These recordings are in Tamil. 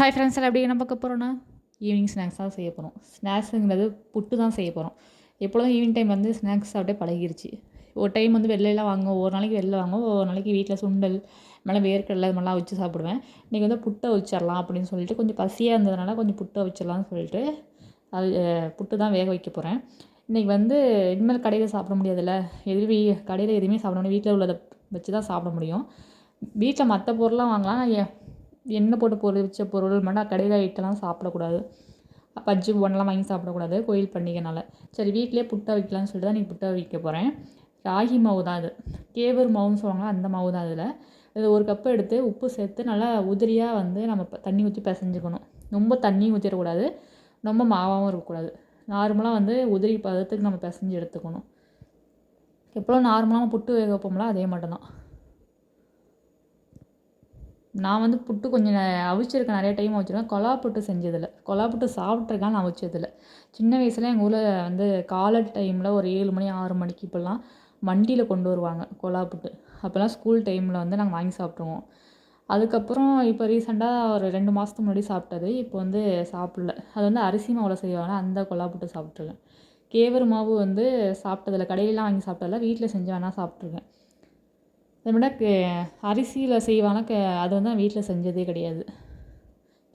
ஹாய் ஃப்ரெண்ட்ஸ் எல்லாம் எப்படி என்ன பார்க்க போகிறோன்னா ஈவினிங் ஸ்நாக்ஸ் தான் செய்ய போகிறோம் ஸ்நாக்ஸுங்கிறது புட்டு தான் செய்ய போகிறோம் எப்பொழுதும் ஈவினிங் டைம் வந்து ஸ்நாக்ஸ் சாப்பிட்டே பழகிருச்சு. ஒரு டைம் வந்து வெளிலலாம் வாங்குவோம். ஒரு நாளைக்கு வெளில வாங்குவோம். ஒரு நாளைக்கு வீட்டில் சுண்டல் மேலே வேர்க்கடலை இது மாதிரிலாம் வச்சு சாப்பிடுவேன். இன்றைக்கி வந்து புட்டை வச்சிடலாம் அப்படின்னு சொல்லிட்டு கொஞ்சம் பசியாக இருந்ததுனால கொஞ்சம் புட்டை வச்சிடலாம்னு சொல்லிட்டு அது புட்டு தான் வேக வைக்க போகிறேன் இன்றைக்கி வந்து இனிமேல் கடையில் சாப்பிட முடியாதுல்ல. எதுவும் கடையில் எதுவுமே சாப்பிட முடியும் வீட்டில் உள்ளதை வச்சு தான் சாப்பிட முடியும். வீட்டில் மற்ற பொருள்லாம் வாங்கலாம். எண்ணெய் போட்டு பொரிச்ச பொருள் மட்டும் கடையில் ஐட்டம்லாம் சாப்பிடக்கூடாது. பஜ்ஜி ஒன்றெல்லாம் வாங்கி சாப்பிடக்கூடாது கோயில் பண்டிகைனால. சரி வீட்டிலே புட்டை வைக்கலாம்னு சொல்லிட்டு தான் இன்றைக்கி புட்டை வைக்க போகிறேன் ராகி மாவு தான் அது. கேவர் மாவுன்னு சொல்லுவாங்க அந்த மாவு தான் அதில். இது ஒரு கப்பு எடுத்து உப்பு சேர்த்து நல்லா உதிரியாக வந்து நம்ம தண்ணி ஊற்றி பிசைஞ்சுக்கணும். ரொம்ப தண்ணி ஊற்றிடக்கூடாது ரொம்ப மாவாகவும் இருக்கக்கூடாது. நார்மலாக வந்து உதிரி பதத்துக்கு நம்ம பிசைஞ்சு எடுத்துக்கணும். எப்போ நார்மலாக புட்டு வேக வைப்போம்ல அதே மட்டும் தான் நான் வந்து புட்டு கொஞ்சம் அவிச்சிருக்கேன் நிறைய டைம் அவிச்சிருக்கேன். கொலா புட்டு செஞ்சதில்லை. கொலா புட்டு சாப்பிட்ருக்கேன் நான் அவிச்சதில்ல. சின்ன வயசில் எங்கள் ஊரில் வந்து காலை டைமில் ஒரு ஏழு மணி ஆறு மணிக்கு இப்போல்லாம் வண்டியில் கொண்டு வருவாங்க கொலா புட்டு. அப்போல்லாம் ஸ்கூல் டைமில் வந்து நாங்கள் வாங்கி சாப்பிட்ருவோம் அதுக்கப்புறம் இப்போ ரீசெண்டாக ஒரு ரெண்டு மாதத்துக்கு முன்னாடி சாப்பிட்டது. இப்போ வந்து சாப்பிடல. அது வந்து அரிசி மாவில் செய்வாங்க. அந்த கொலா புட்டு சாப்பிட்ருக்கேன் கேவர் மாவு வந்து சாப்பிட்டதில்ல. கடையிலலாம் வாங்கி சாப்பிட்டதில்ல. வீட்டில் செஞ்சு வேணால் சாப்பிட்ருக்கேன் அதை விட கே அரிசியில் செய்வானா கே அது வந்து நான் வீட்டில் செஞ்சதே கிடையாது.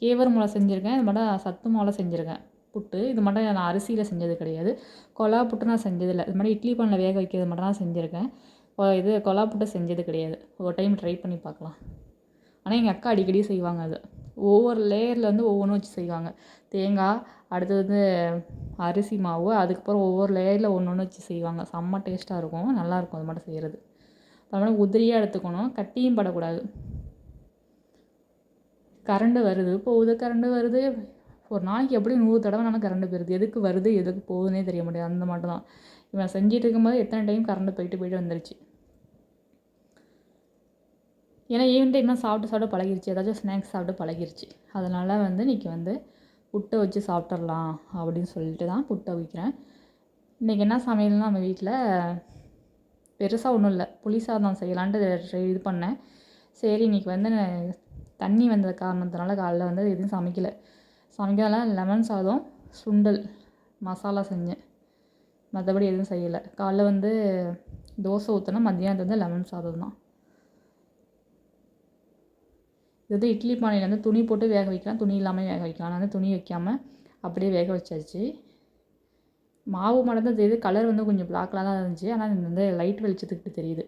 கேவர் மொளை செஞ்சுருக்கேன் இது மட்டும் சத்து மொளை செஞ்சுருக்கேன். புட்டு இது மட்டும் நான் அரிசியில் செஞ்சது கிடையாது. கொலா புட்டு நான் செஞ்சதில்லை. இது மாதிரி இட்லி பண்ணில் வேக வைக்கிறது மட்டும் தான் செஞ்சுருக்கேன். இது கொலா புட்டு செஞ்சது கிடையாது. ஒரு டைம் ட்ரை பண்ணி பார்க்கலாம். ஆனால் எங்கள் அக்கா அடிக்கடி செய்வாங்க அது. ஒவ்வொரு லேயரில் வந்து ஒவ்வொன்றும் வச்சு செய்வாங்க. தேங்காய் அடுத்தது வந்து அரிசி மாவு அதுக்கப்புறம் ஒவ்வொரு லேயரில் ஒன்று ஒன்று வச்சு செய்வாங்க. செம்ம டேஸ்ட்டாக இருக்கும். நல்லாயிருக்கும் அது மட்டும் செய்கிறது தமிழ் உதிரியாக எடுத்துக்கணும். கட்டியும் படக்கூடாது. கரண்டு வருது. போகுது கரண்டு வருது. ஒரு நாளைக்கு எப்படி நூறு தடவை நானும் கரண்டு போயிருது எதுக்கு வருது எதுக்கு போகுதுன்னே தெரிய மாட்டேங்குது. அந்த மட்டும் தான் இவன் செஞ்சிட்டு இருக்கும்போது எத்தனை டைம் கரண்டு போயிட்டு போயிட்டு வந்துருச்சு. ஏன்னா ஈவினிங் டைம்லாம் சாப்பிட்டு சாப்பிட்டு பழகிருச்சு. ஏதாச்சும் ஸ்நாக்ஸ் சாப்பிட்டு பழகிருச்சு. அதனால் வந்து இன்றைக்கி வந்து புட்டை வச்சு சாப்பிட்றலாம் அப்படின்னு சொல்லிட்டு தான் புட்டை வைக்கிறேன். இன்றைக்கி என்ன சமையல்னா நம்ம வீட்டில் பெருசாக ஒன்றும் இல்லை. புளி சாதம் செய்யலான்ட்டு ட்ரை- இது பண்ணேன். சரி இன்றைக்கி வந்து தண்ணி வந்த காரணத்தினால காலைல வந்து எதுவும் சமைக்கலை. சமைக்கலாம் லெமன் சாதம் சுண்டல் மசாலா செஞ்சேன். மற்றபடி எதுவும் செய்யலை. காலைல வந்து தோசை ஊற்றினா மத்தியானத்து வந்து லெமன் சாதம் தான். இது வந்து இட்லி பானையில் வந்து துணி போட்டு வேக வைக்கலாம். துணி இல்லாமல் வேக வைக்கலாம். நான் வந்து துணி வைக்காமல் அப்படியே வேக வச்சாச்சு. மாவு மட்டும் தான் தெரியுது. கலர் வந்து கொஞ்சம் பிளாக்லாம் தான் இருந்துச்சு. ஆனால் இது வந்து லைட் வெளிச்சத்துக்கு தெரியுது.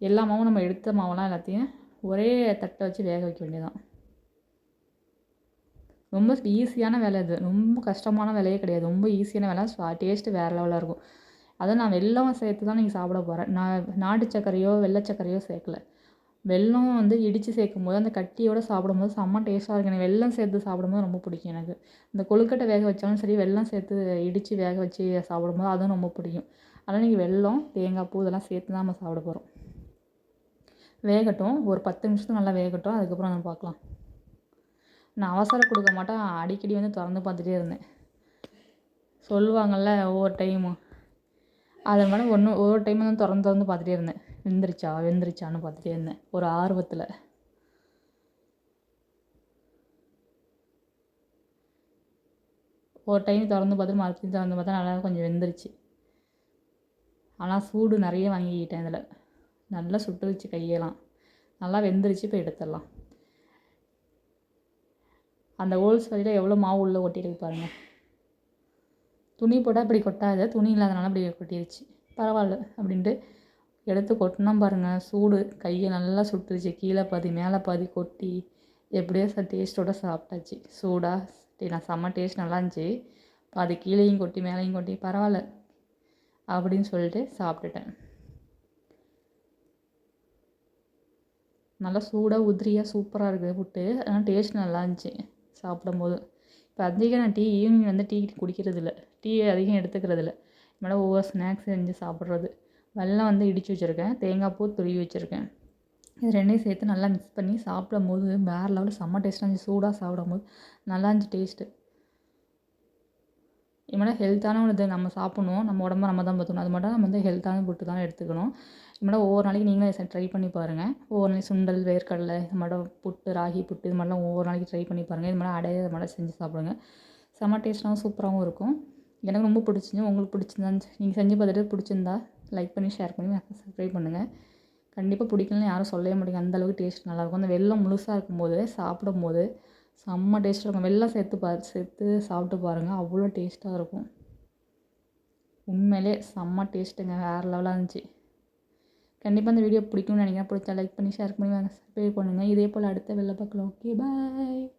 எல்லா மாவும் நம்ம எடுத்த மாவெல்லாம் எல்லாத்தையும் ஒரே தட்டை வச்சு வேக வைக்க வேண்டியதான் ரொம்ப ஈஸியான வேலை இது. ரொம்ப கஷ்டமான வேலையே கிடையாது. ரொம்ப ஈஸியான வேலை. டேஸ்ட்டு வேறு லெவலாக இருக்கும். அதை நான் வெல்லம் சேர்த்து தான் நீங்கள் சாப்பிட போகிறேன் நான் நாட்டு சர்க்கரையோ வெள்ளை சர்க்கரையோ சேர்க்கல. வெல்லம் வந்து இடித்து சேர்க்கும் போது அந்த கட்டியோட சாப்பிடும்போது செம்ம டேஸ்ட்டாக இருக்கும். எனக்கு வெல்லம் சேர்த்து சாப்பிடும்போது ரொம்ப பிடிக்கும் எனக்கு. இந்த கொழுக்கட்டை வேக வச்சாலும் சரி வெல்லம் சேர்த்து இடித்து வேக வச்சு சாப்பிடும்போது அதுவும் ரொம்ப பிடிக்கும். அதனால் நீங்கள் வெல்லம் தேங்காய் பூ இதெல்லாம் சேர்த்து தான் நம்ம சாப்பிட போகிறோம் வேகட்டும். ஒரு பத்து நிமிஷத்துக்கு நல்லா வேகட்டும். அதுக்கப்புறம் நம்ம பார்க்கலாம். நான் அவசரம் கொடுக்க மாட்டேன். அடிக்கடி வந்து திறந்து பார்த்துட்டே இருந்தேன். சொல்லுவாங்கள்ல ஒவ்வொரு டைமும் அது மேடம் ஒன்று ஒவ்வொரு டைமும் வந்து திறந்து திறந்து பார்த்துட்டே இருந்தேன். வெந்துருச்சா வெந்துருச்சான்னு பார்த்துட்டே இருந்தேன். ஒரு ஆர்வத்தில். ஒரு டைம் திறந்து பார்த்துட்டு மறுபடியும் திறந்து பார்த்தா நல்லா கொஞ்சம் வெந்துருச்சு. ஆனால் சூடு நிறைய வாங்கிக்கிட்டேன் இதில். நல்லா சுட்டுருச்சு கையெல்லாம். நல்லா வெந்துருச்சு இப்போ எடுத்துடலாம். அந்த ஹோல்ஸ் வழியில் எவ்வளோ மாவு உள்ளே ஒட்டியிருக்கு பாருங்கள் துணி போட்டால் இப்படி கொட்டாது. துணி இல்லாதனால இப்படி கொட்டிருச்சு. பரவாயில்ல அப்படின்ட்டு எடுத்து கொட்டினா பாருங்கள் சூடு. கையை நல்லா சுட்டுருச்சு. கீழே பாதி மேலே பாதி கொட்டி எப்படியோ ச டேஸ்ட்டோட சாப்பிட்டாச்சு. சூடாக நான் செம்ம டேஸ்ட் நல்லா இருந்துச்சு. பாதி கீழேயும் கொட்டி மேலேயும் கொட்டி பரவாயில்ல அப்படின்னு சொல்லிட்டு சாப்பிட்டுட்டேன். நல்லா சூடாக உதிரியாக சூப்பராக இருக்குது புட்டு. ஆனால் டேஸ்ட் நல்லா இருந்துச்சு சாப்பிடும்போது. இப்போ அதிகம் நான் டீ ஈவினிங் வந்து டீ குடிக்கிறது இல்லை டீ அதிகம் எடுத்துக்கிறது இல்லை மேலே ஒவ்வொரு ஸ்நாக்ஸ் செஞ்சு சாப்பிட்றது. வெள்ளம் வந்து இடித்து வச்சுருக்கேன். தேங்காய் பூ துருவி வச்சுருக்கேன். இது ரெண்டையும் சேர்த்து நல்லா மிக்ஸ் பண்ணி சாப்பிடும்போது வேறு லெவலில் செம்ம டேஸ்ட்டாக இருந்துச்சு. சூடாக சாப்பிடும்போது நல்லா இருந்துச்சு டேஸ்ட்டு இவனா ஹெல்த்தான இது. நம்ம சாப்பிட்ணும். நம்ம உடம்ப நம்ம தான் பார்த்துக்கணும். அது மட்டும் நம்ம வந்து ஹெல்த்தான ஃபுட்டு தான் எடுத்துக்கணும். இது ஒவ்வொரு நாளைக்கு நீங்களும் ட்ரை பண்ணி பாருங்கள் ஒவ்வொரு நாளைக்கு சுண்டல் வேர்க்கடலை இது மட்டும் புட்டு ராகி புட்டு இது மாதிரிலாம் ஒவ்வொரு நாளைக்கு ட்ரை பண்ணி பாருங்கள் இது மாதிரி அடைய இது மாதிரி செஞ்சு சாப்பிடுங்க. செம்ம டேஸ்ட்டாகவும் சூப்பராகவும் இருக்கும். எனக்கு ரொம்ப பிடிச்சிருந்து உங்களுக்கு பிடிச்சிருந்தா நீங்கள் செஞ்சு பார்த்துட்டு பிடிச்சிருந்தா லைக் பண்ணி ஷேர் பண்ணி சப்ஸ்கிரைப் பண்ணுங்கள் கண்டிப்பாக பிடிக்கலன்னு யாரும் சொல்லவே மாட்டேங்க. அந்தளவுக்கு டேஸ்ட் நல்லாயிருக்கும். அந்த வெள்ளம் முழுசாக இருக்கும்போது சாப்பிடும்போது செம்ம டேஸ்ட்டாக இருக்கும். வெள்ளம் சேர்த்து பா சேர்த்து சாப்பிட்டு பாருங்கள் அவ்வளோ டேஸ்ட்டாக இருக்கும். உண்மையிலே செம்ம டேஸ்ட்டுங்க வேறு லெவலாக இருந்துச்சு. கண்டிப்பாக அந்த வீடியோ பிடிக்கும்னு நினைக்கிறேன். பிடிச்சா லைக் பண்ணி ஷேர் பண்ணி சப்ஸ்கிரைப் பண்ணுங்கள் இதே போல் அடுத்த வெளில பார்க்கலாம் ஓகே பாய்